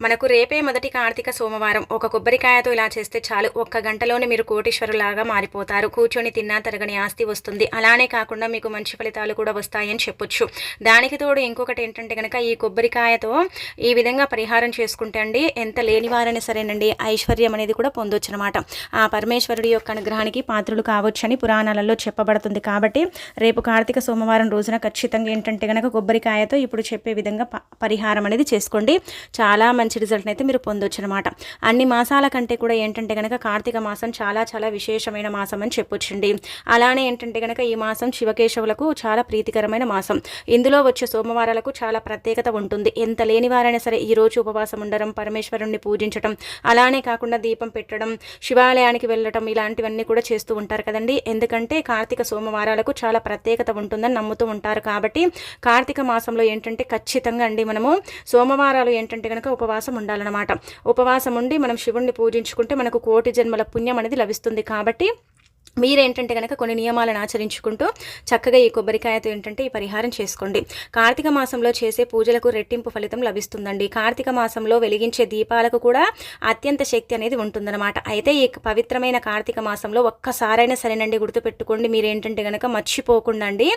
మనకు రేపే మొదటి కార్తీక సోమవారం. ఒక కొబ్బరికాయతో ఇలా చేస్తే చాలు. ఒక్క గంటలోనే మీరు కోటీశ్వరులాగా మారిపోతారు. కూర్చొని తిన్నా తరగని ఆస్తి వస్తుంది. అలానే కాకుండా మీకు మంచి ఫలితాలు కూడా వస్తాయని చెప్పొచ్చు. దానికి తోడు ఇంకొకటి ఏంటంటే కనుక ఈ కొబ్బరికాయతో ఈ విధంగా పరిహారం చేసుకుంటే అండి ఎంత లేనివారైనా సరేనండి ఐశ్వర్యం అనేది కూడా పొందొచ్చు అనమాట ఆ పరమేశ్వరుడి యొక్క అనుగ్రహానికి పాత్రులు కావచ్చని పురాణాలలో చెప్పబడుతుంది కాబట్టి రేపు కార్తీక సోమవారం రోజున ఖచ్చితంగా ఏంటంటే కనుక కొబ్బరికాయతో ఇప్పుడు చెప్పే విధంగా పరిహారం అనేది చేసుకోండి. చాలా మంచి రిజల్ట్ని అయితే మీరు పొందొచ్చు అనమాట అన్ని మాసాల కంటే కూడా ఏంటంటే కనుక కార్తీక మాసం చాలా చాలా విశేషమైన మాసం అని చెప్పొచ్చండి. అలానే ఏంటంటే కనుక ఈ మాసం శివకేశవులకు చాలా ప్రీతికరమైన మాసం. ఇందులో వచ్చే సోమవారాలకు చాలా ప్రత్యేకత ఉంటుంది. ఎంత లేని వారైనా సరే ఈ రోజు ఉపవాసం ఉండడం పరమేశ్వరుణ్ణి పూజించడం అలానే కాకుండా దీపం పెట్టడం శివాలయానికి వెళ్ళటం ఇలాంటివన్నీ కూడా చేస్తూ ఉంటారు కదండి. ఎందుకంటే కార్తీక సోమవారాలకు చాలా ప్రత్యేకత ఉంటుందని నమ్ముతూ ఉంటారు కాబట్టి కార్తీక మాసంలో ఏంటంటే ఖచ్చితంగా అండి మనము సోమవారాలు ఏంటంటే కనుక ఉపవాసం ఉపవాసం ఉండాలన్నమాట. ఉపవాసం ఉండి మనం శివుణ్ణి పూజించుకుంటే మనకు కోటి జన్మల పుణ్యం అనేది లభిస్తుంది కాబట్టి మీరేంటంటే కనుక కొన్ని నియమాలను ఆచరించుకుంటూ చక్కగా ఈ కొబ్బరికాయతో ఏంటంటే ఈ పరిహారం చేసుకోండి. కార్తీక మాసంలో చేసే పూజలకు రెట్టింపు ఫలితం లభిస్తుందండి. కార్తీక మాసంలో వెలిగించే దీపాలకు కూడా అత్యంత శక్తి అనేది ఉంటుందన్నమాట. అయితే ఈ పవిత్రమైన కార్తీక మాసంలో ఒక్కసారైనా సరేనండి గుర్తుపెట్టుకోండి. మీరేంటంటే కనుక మర్చిపోకుండా అండి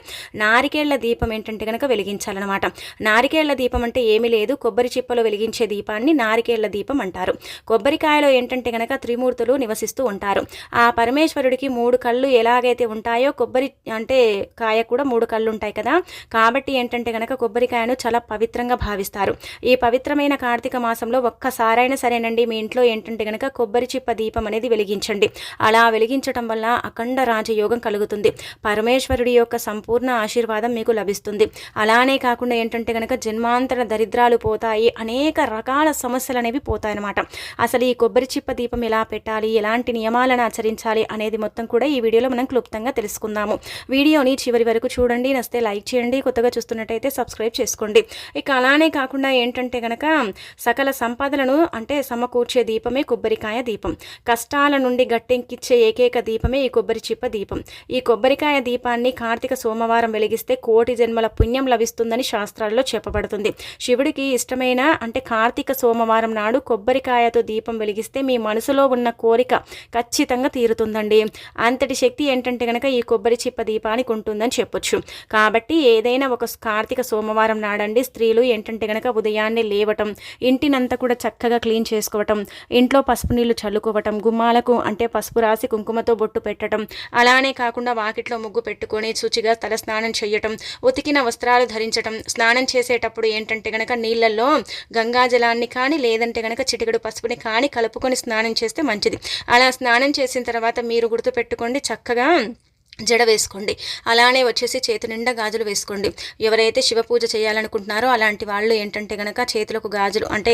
నారికేళ్ళ దీపం ఏంటంటే కనుక వెలిగించాలన్నమాట. నారికేళ్ళ దీపం అంటే ఏమీ లేదు. కొబ్బరి చిప్పలో వెలిగించే దీపాన్ని నారికేళ్ళ దీపం అంటారు. కొబ్బరికాయలో ఏంటంటే కనుక త్రిమూర్తులు నివసిస్తూ ఉంటారు. ఆ పరమేశ్వరుడికి మూడు మూడు కళ్ళు ఎలాగైతే ఉంటాయో కొబ్బరి అంటే కాయ కూడా మూడు కళ్ళు ఉంటాయి కదా. కాబట్టి ఏంటంటే కనుక కొబ్బరికాయను చాలా పవిత్రంగా భావిస్తారు. ఈ పవిత్రమైన కార్తీక మాసంలో ఒక్కసారైనా సరేనండి మీ ఇంట్లో ఏంటంటే కనుక కొబ్బరి చిప్ప దీపం అనేది వెలిగించండి. అలా వెలిగించడం వల్ల అఖండ రాజయోగం కలుగుతుంది. పరమేశ్వరుడి యొక్క సంపూర్ణ ఆశీర్వాదం మీకు లభిస్తుంది. అలానే కాకుండా ఏంటంటే కనుక జన్మాంతర దరిద్రాలు పోతాయి. అనేక రకాల సమస్యలు అనేవి పోతాయన్నమాట. అసలు ఈ కొబ్బరి చిప్ప దీపం ఎలా పెట్టాలి? ఎలాంటి నియమాలను ఆచరించాలి? అనేది మొత్తం కూడా కూడా ఈ వీడియోలో మనం క్లుప్తంగా తెలుసుకుందాము. వీడియోని చివరి వరకు చూడండి నస్తే లైక్ చేయండి కొత్తగా చూస్తున్నట్టయితే సబ్స్క్రైబ్ చేసుకోండి. ఇక అలానే కాకుండా ఏంటంటే కనుక సకల సంపదలను అంటే సమకూర్చే దీపమే కొబ్బరికాయ దీపం. కష్టాల నుండి గట్టెంకిచ్చే ఏకైక దీపమే ఈ కొబ్బరి చిప్ప దీపం. ఈ కొబ్బరికాయ దీపాన్ని కార్తీక సోమవారం వెలిగిస్తే కోటి జన్మల పుణ్యం లభిస్తుందని శాస్త్రాల్లో చెప్పబడుతుంది. శివుడికి ఇష్టమైన అంటే కార్తీక సోమవారం నాడు కొబ్బరికాయతో దీపం వెలిగిస్తే మీ మనసులో ఉన్న కోరిక ఖచ్చితంగా తీరుతుందండి. అంతటి శక్తి ఏంటంటే కనుక ఈ కొబ్బరి చిప్ప దీపానికి ఉంటుందని చెప్పొచ్చు. కాబట్టి ఏదైనా ఒక కార్తీక సోమవారం నాడండి స్త్రీలు ఏంటంటే కనుక ఉదయాన్నే లేవటం ఇంటినంతా కూడా చక్కగా క్లీన్ చేసుకోవటం ఇంట్లో పసుపు నీళ్ళు చల్లుకోవటం గుమ్మాలకు అంటే పసుపు రాసి కుంకుమతో బొట్టు పెట్టడం అలానే కాకుండా వాకిట్లో ముగ్గు పెట్టుకొని శుచిగా తల స్నానం చేయటం ఉతికిన వస్త్రాలు ధరించటం స్నానం చేసేటప్పుడు ఏంటంటే కనుక నీళ్ళల్లో గంగాజలాన్ని కానీ లేదంటే కనుక చిటికడు పసుపుని కానీ కలుపుకొని స్నానం చేస్తే మంచిది. అలా స్నానం చేసిన తర్వాత మీరు గుర్తుపెట్టు పెట్టుకోండి చక్కగా. జడ వేసుకోండి. అలానే వచ్చేసి చేతి నిండా గాజులు వేసుకోండి. ఎవరైతే శివ పూజ చేయాలనుకుంటున్నారో అలాంటి వాళ్ళు ఏంటంటే కనుక చేతులకు గాజులు అంటే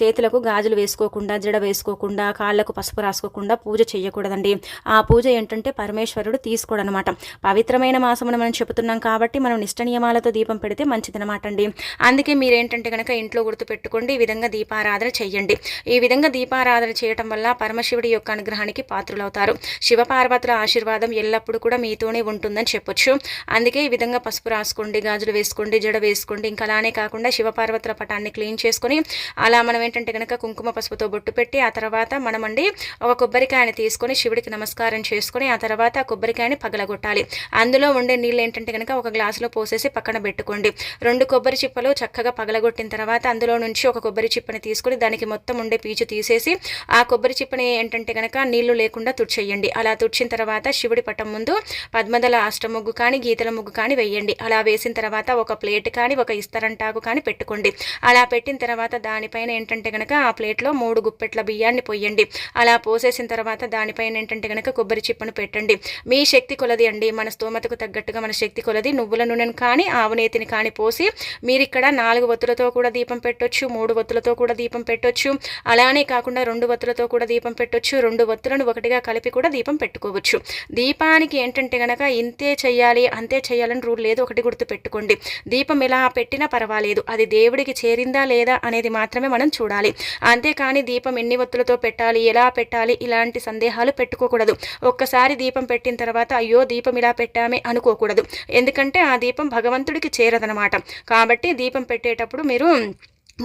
చేతులకు గాజులు వేసుకోకుండా జడ వేసుకోకుండా కాళ్ళకు పసుపు రాసుకోకుండా పూజ చేయకూడదండి. ఆ పూజ ఏంటంటే పరమేశ్వరుడు తీసుకోడనమాట. పవిత్రమైన మాసమును మనం చెబుతున్నాం కాబట్టి మనం నిష్ట నియమాలతో దీపం పెడితే మంచిదనమాట అండి అందుకే మీరేంటంటే కనుక ఇంట్లో గుర్తుపెట్టుకోండి. ఈ విధంగా దీపారాధన చేయండి. ఈ విధంగా దీపారాధన చేయటం వల్ల పరమశివుడి యొక్క అనుగ్రహానికి పాత్రులవుతారు. శివపార్వతుల ఆశీర్వాదం ఎల్లప్పుడూ కూడా మీతోనే ఉంటుందని చెప్పొచ్చు. అందుకే ఈ విధంగా పసుపు రాసుకోండి గాజులు వేసుకోండి జడ వేసుకోండి ఇంకా అలానే కాకుండా శివపార్వతుల పటాన్ని క్లీన్ చేసుకొని అలా మనం ఏంటంటే కనుక కుంకుమ పసుపుతో బొట్టు పెట్టి ఆ తర్వాత మనమండి ఒక కొబ్బరికాయని తీసుకొని శివుడికి నమస్కారం చేసుకొని ఆ తర్వాత ఆ కొబ్బరికాయని పగలగొట్టాలి. అందులో ఉండే నీళ్ళు ఏంటంటే కనుక ఒక గ్లాసులో పోసేసి పక్కన పెట్టుకోండి. రెండు కొబ్బరి చిప్పలు చక్కగా పగలగొట్టిన తర్వాత అందులో నుంచి ఒక కొబ్బరి చిప్పని తీసుకొని దానికి మొత్తం ఉండే పీచు తీసేసి ఆ కొబ్బరి చిప్పని ఏంటంటే కనుక నీళ్ళు లేకుండా తుడిచేయండి. అలా తుడిచిన తర్వాత శివుడి పటం ముందు పద్మదల అష్టముగ్గు కానీ గీతల ముగ్గు కానీ వేయండి. అలా వేసిన తర్వాత ఒక ప్లేట్ కానీ ఒక ఇస్తరంటాకు కానీ పెట్టుకోండి. అలా పెట్టిన తర్వాత దానిపైన ఏంటంటే కనుక ఆ ప్లేట్లో మూడు గుప్పెట్ల బియ్యాన్ని పొయ్యండి. అలా పోసేసిన తర్వాత దానిపైన ఏంటంటే కనుక కొబ్బరి చిప్పను పెట్టండి. మీ శక్తి కొలది అండి. మన స్తోమతకు తగ్గట్టుగా మన శక్తి కొలది. నువ్వుల నూనెను కానీ ఆవునేతిని కానీ పోసి మీరు ఇక్కడ నాలుగు వత్తులతో కూడా దీపం పెట్టొచ్చు మూడు వత్తులతో కూడా దీపం పెట్టొచ్చు. అలానే కాకుండా రెండు వత్తులతో కూడా దీపం పెట్టొచ్చు. రెండు వత్తులను ఒకటిగా కలిపి కూడా దీపం పెట్టుకోవచ్చు. దీపానికి ఏంటంటే ఏంటంటే కనుక ఇంతే చేయాలి అంతే చేయాలని రూల్ లేదు. ఒకటి గుర్తు పెట్టుకోండి దీపం ఇలా పెట్టినా పర్వాలేదు. అది దేవుడికి చేరిందా లేదా అనేది మాత్రమే మనం చూడాలి. అంతేకాని దీపం ఎన్ని ఒత్తులతో పెట్టాలి ఎలా పెట్టాలి ఇలాంటి సందేహాలు పెట్టుకోకూడదు. ఒక్కసారి దీపం పెట్టిన తర్వాత అయ్యో దీపం ఇలా పెట్టామే అనుకోకూడదు. ఎందుకంటే ఆ దీపం భగవంతుడికి చేరదనమాట. కాబట్టి దీపం పెట్టేటప్పుడు మీరు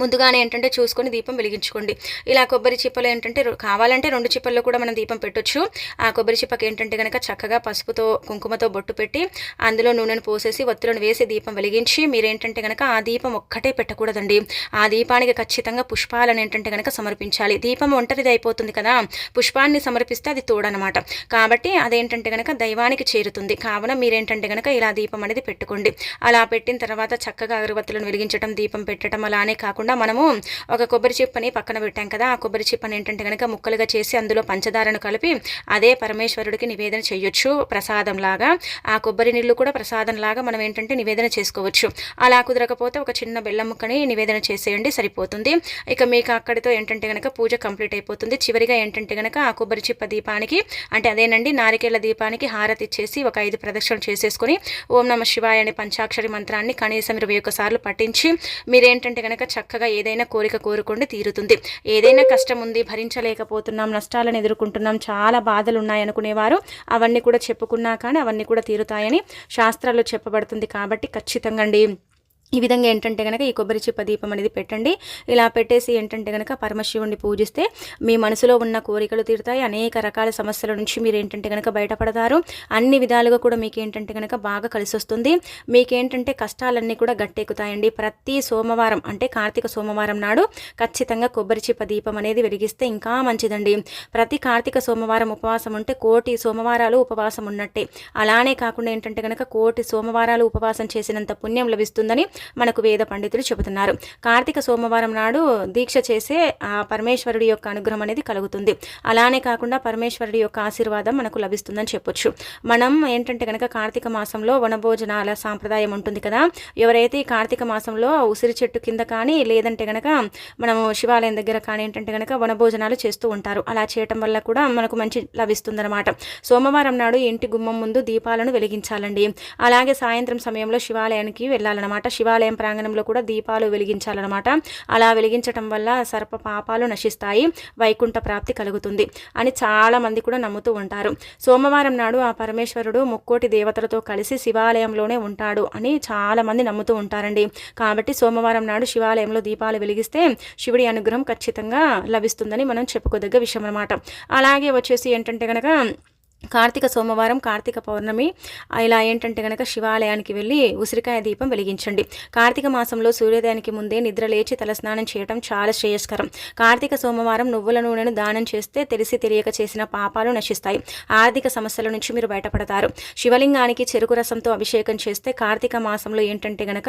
ముందుగానే ఏంటంటే చూసుకొని దీపం వెలిగించుకోండి. ఇలా కొబ్బరి చిప్పలు ఏంటంటే కావాలంటే రెండు చిప్పల్లో కూడా మనం దీపం పెట్టొచ్చు. ఆ కొబ్బరి చిప్పకి ఏంటంటే కనుక చక్కగా పసుపుతో కుంకుమతో బొట్టు పెట్టి అందులో నూనెను పోసేసి ఒత్తులను వేసి దీపం వెలిగించి మీరేంటంటే కనుక ఆ దీపం ఒక్కటే పెట్టకూడదండి. ఆ దీపానికి ఖచ్చితంగా పుష్పాలను ఏంటంటే కనుక సమర్పించాలి. దీపం ఒంటరిది అయిపోతుంది కదా. పుష్పాన్ని సమర్పిస్తే అది తోడనమాట. కాబట్టి అదేంటంటే కనుక దైవానికి చేరుతుంది. కావున మీరేంటంటే కనుక ఇలా దీపం అనేది పెట్టుకోండి. అలా పెట్టిన తర్వాత చక్కగా అగరబత్తులను వెలిగించడం దీపం పెట్టడం అలానే కాకుండా కాకుండా మనము ఒక కొబ్బరి చిప్పని పక్కన పెట్టాం కదా ఆ కొబ్బరి చిప్పని ఏంటంటే కనుక ముక్కలుగా చేసి అందులో పంచదారను కలిపి అదే పరమేశ్వరుడికి నివేదన చేయొచ్చు ప్రసాదం లాగా ఆ కొబ్బరి నీళ్ళు కూడా ప్రసాదం లాగా మనం ఏంటంటే నివేదన చేసుకోవచ్చు. అలా కుదరకపోతే ఒక చిన్న బెల్లం ముక్కని నివేదన చేసేయండి సరిపోతుంది. ఇక మీకు అక్కడితో ఏంటంటే కనుక పూజ కంప్లీట్ అయిపోతుంది. చివరిగా ఏంటంటే కనుక ఆ కొబ్బరి చిప్ప దీపానికి అంటే అదేనండి నారికేళ్ళ దీపానికి హారతి ఇచ్చేసి ఒక ఐదు ప్రదక్షిణలు చేసేసుకొని ఓం నమ శివాయ అనే పంచాక్షరి మంత్రాన్ని కనీసం ఇరవై ఒక్కసార్లు పట్టించి మీరేంటంటే కనుక చక్క చక్కగా ఏదైనా కోరిక కోరుకోండి తీరుతుంది. ఏదైనా కష్టం ఉంది భరించలేకపోతున్నాం నష్టాలను ఎదుర్కొంటున్నాం చాలా బాధలు ఉన్నాయనుకునేవారు అవన్నీ కూడా చెప్పుకున్నా కానీ అవన్నీ కూడా తీరుతాయని శాస్త్రాల్లో చెప్పబడుతుంది కాబట్టి ఖచ్చితంగా అండి. ఈ విధంగా ఏంటంటే కనుక ఈ కొబ్బరి చిప్ప దీపం అనేది పెట్టండి. ఇలా పెట్టేసి ఏంటంటే కనుక పరమశివుణ్ణి పూజిస్తే మీ మనసులో ఉన్న కోరికలు తీరుతాయి. అనేక రకాల సమస్యల నుంచి మీరు ఏంటంటే కనుక బయటపడతారు. అన్ని విధాలుగా కూడా మీకు ఏంటంటే కనుక బాగా కలిసి వస్తుంది. మీకేంటంటే కష్టాలన్నీ కూడా గట్టెక్కుతాయండి. ప్రతి సోమవారం అంటే కార్తీక సోమవారం నాడు ఖచ్చితంగా కొబ్బరి చిప్ప దీపం అనేది వెలిగిస్తే ఇంకా మంచిదండి. ప్రతి కార్తీక సోమవారం ఉపవాసం ఉంటే కోటి సోమవారాలు ఉపవాసం ఉన్నట్టే. అలానే కాకుండా ఏంటంటే కనుక కోటి సోమవారాలు ఉపవాసం చేసినంత పుణ్యం లభిస్తుందని మనకు వేద పండితులు చెబుతున్నారు. కార్తీక సోమవారం నాడు దీక్ష చేసే ఆ పరమేశ్వరుడి యొక్క అనుగ్రహం అనేది కలుగుతుంది. అలానే కాకుండా పరమేశ్వరుడి యొక్క ఆశీర్వాదం మనకు లభిస్తుందని చెప్పొచ్చు. మనం ఏంటంటే కనుక కార్తీక మాసంలో వనభోజనాల సాంప్రదాయం ఉంటుంది కదా. ఎవరైతే ఈ కార్తీక మాసంలో ఉసిరి చెట్టు కింద కానీ లేదంటే కనుక మనము శివాలయం దగ్గర కానీ ఏంటంటే కనుక వనభోజనాలు చేస్తూ ఉంటారు. అలా చేయటం వల్ల కూడా మనకు మంచి లభిస్తుందన్నమాట. సోమవారం నాడు ఇంటి గుమ్మం ముందు దీపాలను వెలిగించాలండి. అలాగే సాయంత్రం సమయంలో శివాలయానికి వెళ్ళాలన్నమాట. శివ దేవాలయం ప్రాంగణంలో కూడా దీపాలు వెలిగించాలన్నమాట. అలా వెలిగించటం వల్ల సర్ప పాపాలు నశిస్తాయి వైకుంఠ ప్రాప్తి కలుగుతుంది అని చాలామంది కూడా నమ్ముతూ ఉంటారు. సోమవారం నాడు ఆ పరమేశ్వరుడు ముక్కోటి దేవతలతో కలిసి శివాలయంలోనే ఉంటాడు అని చాలామంది నమ్ముతూ ఉంటారండి. కాబట్టి సోమవారం నాడు శివాలయంలో దీపాలు వెలిగిస్తే శివుడి అనుగ్రహం ఖచ్చితంగా లభిస్తుందని మనం చెప్పుకోదగ్గ విషయం అనమాట అలాగే వచ్చేసి ఏంటంటే కనుక కార్తీక సోమవారం కార్తీక పౌర్ణమి. ఇలా ఏంటంటే కనుక శివాలయానికి వెళ్ళి ఉసిరికాయ దీపం వెలిగించండి. కార్తీక మాసంలో సూర్యోదయానికి ముందే నిద్ర లేచి తలస్నానం చేయడం చాలా శ్రేయస్కరం. కార్తీక సోమవారం నువ్వుల నూనెను దానం చేస్తే తెలిసి తెలియక చేసిన పాపాలు నశిస్తాయి. ఆర్థిక సమస్యల నుంచి మీరు బయటపడతారు. శివలింగానికి చెరుకు రసంతో అభిషేకం చేస్తే కార్తీక మాసంలో ఏంటంటే గనక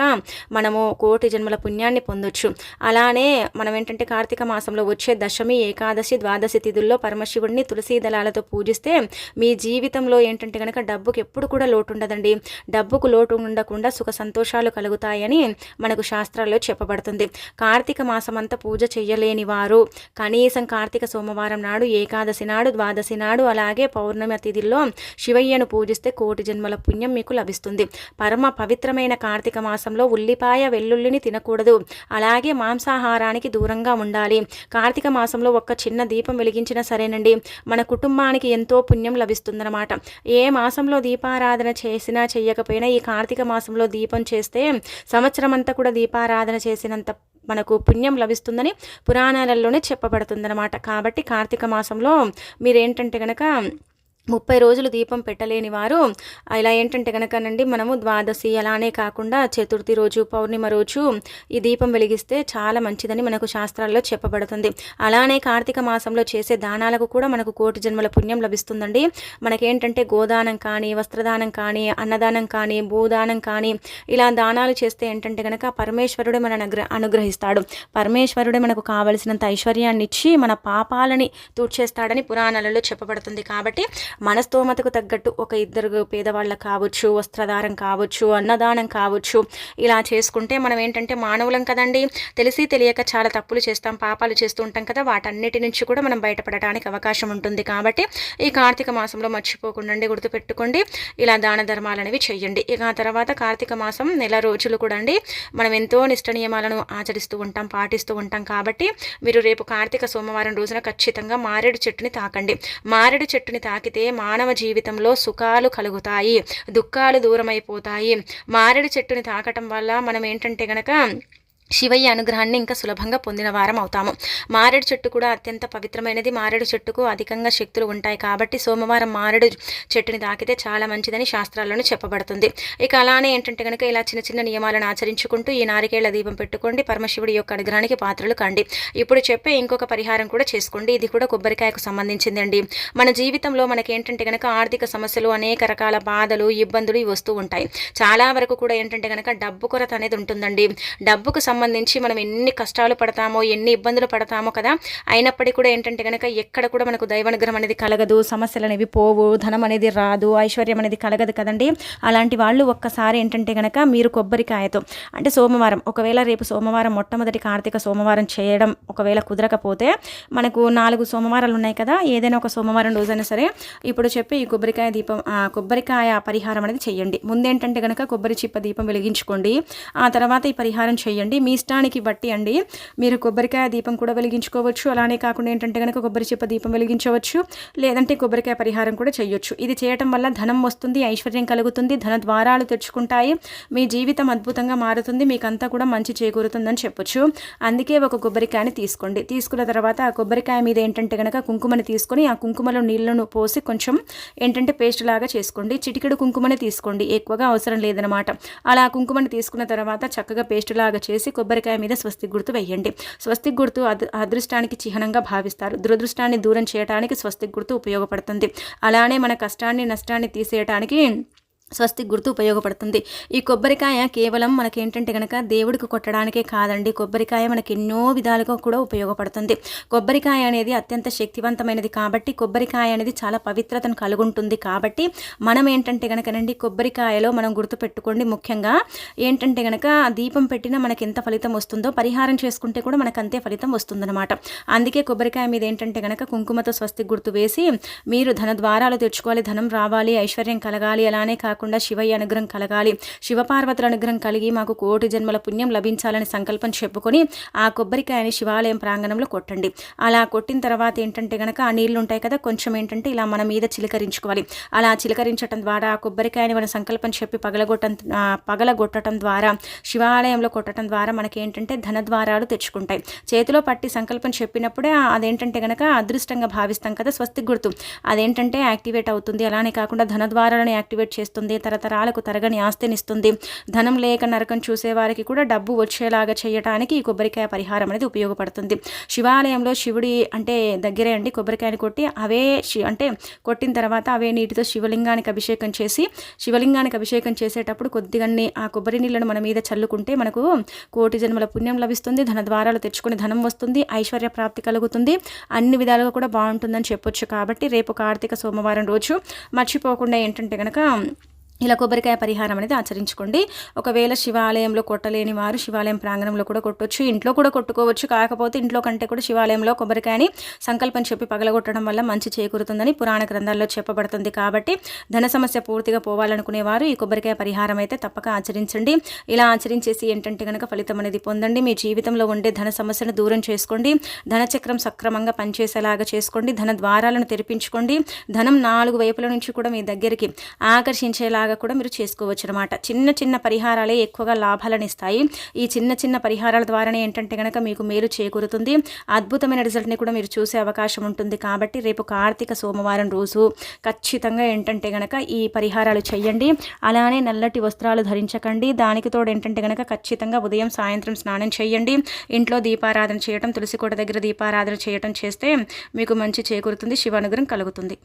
మనము కోటి జన్మల పుణ్యాన్ని పొందొచ్చు. అలానే మనం ఏంటంటే కార్తీక మాసంలో వచ్చే దశమి ఏకాదశి ద్వాదశి తిథుల్లో పరమశివుడిని తులసీ దళాలతో పూజిస్తే మీ జీవితంలో ఏంటంటే కనుక డబ్బుకి ఎప్పుడు కూడా లోటు ఉండదండి డబ్బుకు లోటు ఉండకుండా సుఖ సంతోషాలు కలుగుతాయని మనకు శాస్త్రాల్లో చెప్పబడుతుంది. కార్తీక మాసం అంతా పూజ చేయలేని వారు కనీసం కార్తీక సోమవారం నాడు ఏకాదశి నాడు ద్వాదశి నాడు అలాగే పౌర్ణమి తిథిలో శివయ్యను పూజిస్తే కోటి జన్మల పుణ్యం మీకు లభిస్తుంది. పరమ పవిత్రమైన కార్తీక మాసంలో ఉల్లిపాయ వెల్లుల్లిని తినకూడదు. అలాగే మాంసాహారానికి దూరంగా ఉండాలి. కార్తీక మాసంలో ఒక్క చిన్న దీపం వెలిగించినా సరేనండి. మన కుటుంబానికి ఎంతో పుణ్యం లభిస్తుంది. లభిస్తుందన్నమాట. ఏ మాసంలో దీపారాధన చేసినా చెయ్యకపోయినా ఈ కార్తీక మాసంలో దీపం చేస్తే సంవత్సరం అంతా కూడా దీపారాధన చేసినంత మనకు పుణ్యం లభిస్తుందని పురాణాలలోనే చెప్పబడుతుందన్నమాట. కాబట్టి కార్తీక మాసంలో మీరేంటంటే కనుక ముప్పై రోజులు దీపం పెట్టలేని వారు ఇలా ఏంటంటే కనుకనండి మనము ద్వాదశి అలానే కాకుండా చతుర్థి రోజు పౌర్ణిమ రోజు ఈ దీపం వెలిగిస్తే చాలా మంచిదని మనకు శాస్త్రాల్లో చెప్పబడుతుంది. అలానే కార్తీక మాసంలో చేసే దానాలకు కూడా మనకు కోటి జన్మల పుణ్యం లభిస్తుందండి. మనకేంటంటే గోదానం కానీ వస్త్రదానం కానీ అన్నదానం కానీ భూదానం కానీ ఇలా దానాలు చేస్తే ఏంటంటే కనుక పరమేశ్వరుడే మన అనుగ్రహిస్తాడు. పరమేశ్వరుడే మనకు కావలసినంత ఐశ్వర్యాన్ని ఇచ్చి మన పాపాలని తూడ్చేస్తాడని పురాణాలలో చెప్పబడుతుంది. కాబట్టి మనస్తోమతకు తగ్గట్టు ఒక ఇద్దరు పేదవాళ్ళ కావచ్చు వస్త్రదారం కావచ్చు అన్నదానం కావచ్చు ఇలా చేసుకుంటే మనం ఏంటంటే మానవులం కదండి. తెలిసి తెలియక చాలా తప్పులు చేస్తాం పాపాలు చేస్తూ ఉంటాం కదా. వాటన్నిటి నుంచి కూడా మనం బయటపడటానికి అవకాశం ఉంటుంది కాబట్టి ఈ కార్తీక మాసంలో మర్చిపోకుండా గుర్తుపెట్టుకోండి. ఇలా దాన ధర్మాలు అనేవి చేయండి. ఇక ఆ తర్వాత కార్తీక మాసం నెల రోజులు కూడా అండి. మనం ఎంతో నిష్ట నియమాలను ఆచరిస్తూ ఉంటాం పాటిస్తూ ఉంటాం కాబట్టి మీరు రేపు కార్తీక సోమవారం రోజున ఖచ్చితంగా మారేడు చెట్టుని తాకండి. మారేడు చెట్టుని తాకితే మానవ జీవితంలో సుఖాలు కలుగుతాయి దుఃఖాలు దూరమైపోతాయి. మారేడు చెట్టుని తాకటం వల్ల మనం ఏంటంటే గనక శివయ్య అనుగ్రహాన్ని ఇంకా సులభంగా పొందిన వారం అవుతాము. మారేడు చెట్టు కూడా అత్యంత పవిత్రమైనది. మారేడు చెట్టుకు అధికంగా శక్తులు ఉంటాయి కాబట్టి సోమవారం మారేడు చెట్టుని తాకితే చాలా మంచిదని శాస్త్రాల్లోనే చెప్పబడుతుంది. ఇక అలానే ఏంటంటే కనుక ఇలా చిన్న చిన్న నియమాలను ఆచరించుకుంటూ ఈ నారికేళ్ళ దీపం పెట్టుకోండి. పరమశివుడి యొక్క అనుగ్రహానికి పాత్రలు కండి. ఇప్పుడు చెప్పే ఇంకొక పరిహారం కూడా చేసుకోండి. ఇది కూడా కొబ్బరికాయకు సంబంధించిందండి. మన జీవితంలో మనకి ఏంటంటే కనుక ఆర్థిక సమస్యలు అనేక రకాల బాధలు ఇబ్బందులు ఇవి వస్తూ ఉంటాయి. చాలా వరకు కూడా ఏంటంటే కనుక డబ్బు కొరత అనేది ఉంటుందండి. డబ్బుకు సంబంధించి సంబంధించి మనం ఎన్ని కష్టాలు పడతామో ఎన్ని ఇబ్బందులు పడతామో కదా అయినప్పటికీ కూడా ఏంటంటే కనుక ఎక్కడ కూడా మనకు దైవానుగ్రహం అనేది కలగదు సమస్యలు అనేవి పోవు ధనం అనేది రాదు ఐశ్వర్యం అనేది కలగదు కదండి. అలాంటి వాళ్ళు ఒక్కసారి ఏంటంటే కనుక మీరు కొబ్బరికాయతో అంటే సోమవారం ఒకవేళ రేపు సోమవారం మొట్టమొదటి కార్తీక సోమవారం చేయడం ఒకవేళ కుదరకపోతే మనకు నాలుగు సోమవారాలు ఉన్నాయి కదా ఏదైనా ఒక సోమవారం రోజైనా సరే ఇప్పుడు చెప్పి ఈ కొబ్బరికాయ దీపం కొబ్బరికాయ పరిహారం అనేది చేయండి. ముందేంటంటే కనుక కొబ్బరి చిప్ప దీపం వెలిగించుకోండి. ఆ తర్వాత ఈ పరిహారం చేయండి. మీ ఇష్టానికి బట్టి అండి. మీరు కొబ్బరికాయ దీపం కూడా వెలిగించుకోవచ్చు. అలానే కాకుండా ఏంటంటే కనుక కొబ్బరి చెప్ప దీపం వెలిగించవచ్చు. లేదంటే కొబ్బరికాయ పరిహారం కూడా చేయొచ్చు. ఇది చేయటం వల్ల ధనం వస్తుంది ఐశ్వర్యం కలుగుతుంది ధన ద్వారాలు తెచ్చుకుంటాయి. మీ జీవితం అద్భుతంగా మారుతుంది. మీకు కూడా మంచి చేకూరుతుందని చెప్పొచ్చు. అందుకే ఒక కొబ్బరికాయని తీసుకోండి. తీసుకున్న తర్వాత ఆ కొబ్బరికాయ మీద ఏంటంటే కనుక కుంకుమని తీసుకొని ఆ కుంకుమలో నీళ్ళను పోసి కొంచెం ఏంటంటే పేస్ట్ లాగా చేసుకోండి. చిటికెడు కుంకుమని తీసుకోండి. ఎక్కువగా అవసరం లేదనమాట. అలా కుంకుమని తీసుకున్న తర్వాత చక్కగా పేస్ట్ లాగా చేసి కొబ్బరికాయ మీద స్వస్తి గుర్తు వేయండి. స్వస్తి గుర్తు అదృష్టానికి చిహ్నంగా భావిస్తారు. దురదృష్టాన్ని దూరం చేయడానికి స్వస్తి గుర్తు ఉపయోగపడుతుంది. అలానే మన కష్టాన్ని నష్టాన్ని తీసేయటానికి స్వస్తిక్ గుర్తు ఉపయోగపడుతుంది. ఈ కొబ్బరికాయ కేవలం మనకి ఏంటంటే కనుక దేవుడికి కొట్టడానికే కాదండి. కొబ్బరికాయ మనకి ఎన్నో విధాలుగా కూడా ఉపయోగపడుతుంది. కొబ్బరికాయ అనేది అత్యంత శక్తివంతమైనది కాబట్టి కొబ్బరికాయ అనేది చాలా పవిత్రతను కలుగుంటుంది కాబట్టి మనం ఏంటంటే కనుకనండి కొబ్బరికాయలో మనం గుర్తుపెట్టుకోండి ముఖ్యంగా ఏంటంటే కనుక దీపం పెట్టినా మనకి ఎంత ఫలితం వస్తుందో పరిహారం చేసుకుంటే కూడా మనకు అంతే ఫలితం వస్తుందన్నమాట. అందుకే కొబ్బరికాయ మీద ఏంటంటే కనుక కుంకుమతో స్వస్తి గుర్తు వేసి మీరు ధన ద్వారాలు తెచ్చుకోవాలి ధనం రావాలి ఐశ్వర్యం కలగాలి అలానే కాకుండా కాకుండా శివయ్య అనుగ్రహం కలగాలి. శివపార్వతుల అనుగ్రహం కలిగి మాకు కోటి జన్మల పుణ్యం లభించాలని సంకల్పం చెప్పుకొని ఆ కొబ్బరికాయని శివాలయం ప్రాంగణంలో కొట్టండి. అలా కొట్టిన తర్వాత ఏంటంటే కనుక ఆ నీళ్ళు ఉంటాయి కదా కొంచెం ఏంటంటే ఇలా మన మీద చిలకరించుకోవాలి. అలా చిలకరించడం ద్వారా ఆ కొబ్బరికాయని మన సంకల్పం చెప్పి పగలగొట్టం పగలగొట్టడం ద్వారా శివాలయంలో కొట్టడం ద్వారా మనకి ఏంటంటే ధన ద్వారాలు తెచ్చుకుంటాయి. చేతిలో పట్టి సంకల్పం చెప్పినప్పుడే అదేంటంటే కనుక అదృష్టంగా భావిస్తాం కదా స్వస్తి గుర్తు. అదేంటంటే యాక్టివేట్ అవుతుంది. అలానే కాకుండా ధన ద్వారాలను యాక్టివేట్ చేస్తుంది. చేస్తుంది తరతరాలకు తరగని ఆస్తినిస్తుంది. ధనం లేక నరకం చూసేవారికి కూడా డబ్బు వచ్చేలాగా చేయడానికి ఈ కొబ్బరికాయ పరిహారం అనేది ఉపయోగపడుతుంది. శివాలయంలో శివుడి అంటే దగ్గరే అండి కొబ్బరికాయని కొట్టి అవే అంటే కొట్టిన తర్వాత అవే నీటితో శివలింగానికి అభిషేకం చేసి శివలింగానికి అభిషేకం చేసేటప్పుడు కొద్దిగా ఆ కొబ్బరి నీళ్ళను మన మీద చల్లుకుంటే మనకు కోటి జన్మల పుణ్యం లభిస్తుంది ధన ద్వారాలు తెచ్చుకుని ధనం వస్తుంది ఐశ్వర్య ప్రాప్తి కలుగుతుంది. అన్ని విధాలుగా కూడా బాగుంటుందని చెప్పొచ్చు కాబట్టి రేపు కార్తీక సోమవారం రోజు మర్చిపోకుండా ఏంటంటే కనుక ఇలా కొబ్బరికాయ పరిహారం అనేది ఆచరించుకోండి. ఒకవేళ శివాలయంలో కొట్టలేని వారు శివాలయం ప్రాంగణంలో కూడా కొట్టవచ్చు ఇంట్లో కూడా కొట్టుకోవచ్చు. కాకపోతే ఇంట్లో కంటే కూడా శివాలయంలో కొబ్బరికాయని సంకల్పం చెప్పి పగలగొట్టడం వల్ల మంచి చేకూరుతుందని పురాణ గ్రంథాల్లో చెప్పబడుతుంది. కాబట్టి ధన సమస్య పూర్తిగా పోవాలనుకునేవారు ఈ కొబ్బరికాయ పరిహారం అయితే తప్పక ఆచరించండి. ఇలా ఆచరించేసి ఏంటంటే కనుక ఫలితం అనేది పొందండి. మీ జీవితంలో ఉండే ధన సమస్యను దూరం చేసుకోండి. ధనచక్రం సక్రమంగా పనిచేసేలాగా చేసుకోండి. ధన ద్వారాలను తెరిపించుకోండి. ధనం నాలుగు వైపుల నుంచి కూడా మీ దగ్గరికి ఆకర్షించేలాగా లాగా కూడా మీరు చేసుకోవచ్చు అనమాట చిన్న చిన్న పరిహారాలే ఎక్కువగా లాభాలను ఇస్తాయి ఈ చిన్న చిన్న పరిహారాల ద్వారానే ఏంటంటే కనుక మీకు మేలు చేకూరుతుంది. అద్భుతమైన రిజల్ట్ని కూడా మీరు చూసే అవకాశం ఉంటుంది కాబట్టి రేపు కార్తీక సోమవారం రోజు ఖచ్చితంగా ఏంటంటే కనుక ఈ పరిహారాలు చేయండి అలానే నల్లటి వస్త్రాలు ధరించకండి. దానికి తోడు ఏంటంటే కనుక ఖచ్చితంగా ఉదయం సాయంత్రం స్నానం చేయండి ఇంట్లో దీపారాధన చేయటం తులసికోట దగ్గర దీపారాధన చేయటం చేస్తే మీకు మంచి చేకూరుతుంది శివానుగ్రహం కలుగుతుంది.